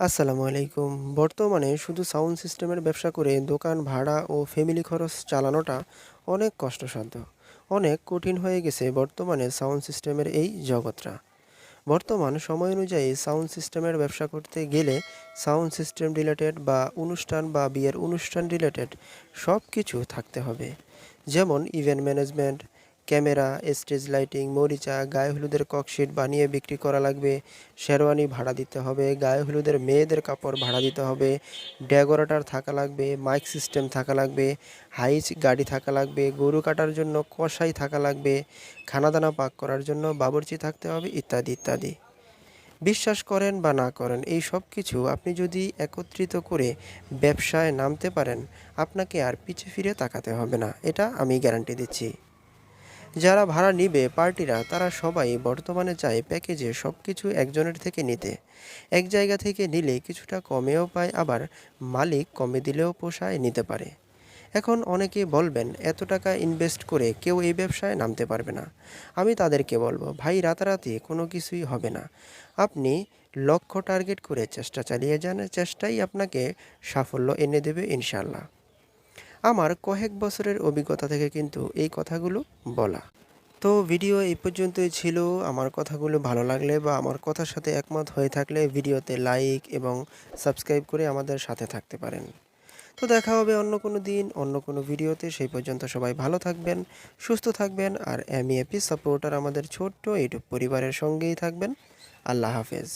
আসসালামু আলাইকুম। বর্তমানে শুধু সাউন্ড সিস্টেমের ব্যবসা করে দোকান ভাড়া ও ফ্যামিলি খরচ চালানোটা অনেক কষ্টসাধ্য। অনেক কঠিন হয়ে গেছে বর্তমানে সাউন্ড সিস্টেমের এই জগৎটা। বর্তমান সময় অনুযায়ী সাউন্ড সিস্টেমের ব্যবসা করতে গেলে সাউন্ড সিস্টেম রিলেটেড বা অনুষ্ঠান বা বিয়ের অনুষ্ঠান রিলেটেড সব কিছু থাকতে হবে। যেমন event management camera, stage lighting, মরিচা, গায়ে হলুদের ককশিট বানিয়ে বিক্রি করা লাগবে। শেরওয়ানি ভাড়া দিতে হবে, গায়ে হলুদের মেয়েদের কাপড় ভাড়া দিতে হবে। ডেকোরেটর থাকা লাগবে, মাইক সিস্টেম থাকা লাগবে, হাইচ গাড়ি থাকা লাগবে, গরু কাটার জন্য কষাই থাকা লাগবে, খানাদানা পাক করার জন্য বাবুর্চি থাকতে হবে, ইত্যাদি ইত্যাদি। বিশ্বাস করেন বা না করেন, এই সব কিছু আপনি যদি একত্রিত করে ব্যবসায় নামতে পারেন, আপনাকে আর পিছে ফিরে তাকাতে হবে না, এটা আমি গ্যারান্টি দিচ্ছি। যারা ভাড়া নিবে পার্টিরা, তারা সবাই বর্তমানে চায় প্যাকেজে সব কিছু একজনের থেকে নিতে। এক জায়গা থেকে নিলে কিছুটা কমেও পায়, আবার মালিক কমে দিলেও পোষায় নিতে পারে। এখন অনেকে বলবেন, এত টাকা ইনভেস্ট করে কেউ এই ব্যবসায় নামতে পারবে না। আমি তাদেরকে বলব, ভাই, রাতারাতি কোনো কিছুই হবে না। আপনি লক্ষ্য টার্গেট করে চেষ্টা চালিয়ে যান, চেষ্টাই আপনাকে সাফল্য এনে দেবে ইনশাল্লাহ আমার কয়েক বছরের অভিজ্ঞতা থেকে কিন্তু এই কথাগুলো বলা। তো ভিডিও এই পর্যন্তই ছিল। আমার কথাগুলো ভালো লাগলে বা আমার কথার সাথে একমত হয়ে থাকলে ভিডিওতে লাইক এবং সাবস্ক্রাইব করে আমাদের সাথে থাকতে পারেন। তো দেখা হবে অন্য কোনো দিন, অন্য কোনো ভিডিওতে। সেই পর্যন্ত সবাই ভালো থাকবেন, সুস্থ থাকবেন আর এমইএপি সাপোর্টার আমাদের ছোট্ট ইউটিউব পরিবারের সঙ্গেই থাকবেন। আল্লাহ হাফেজ।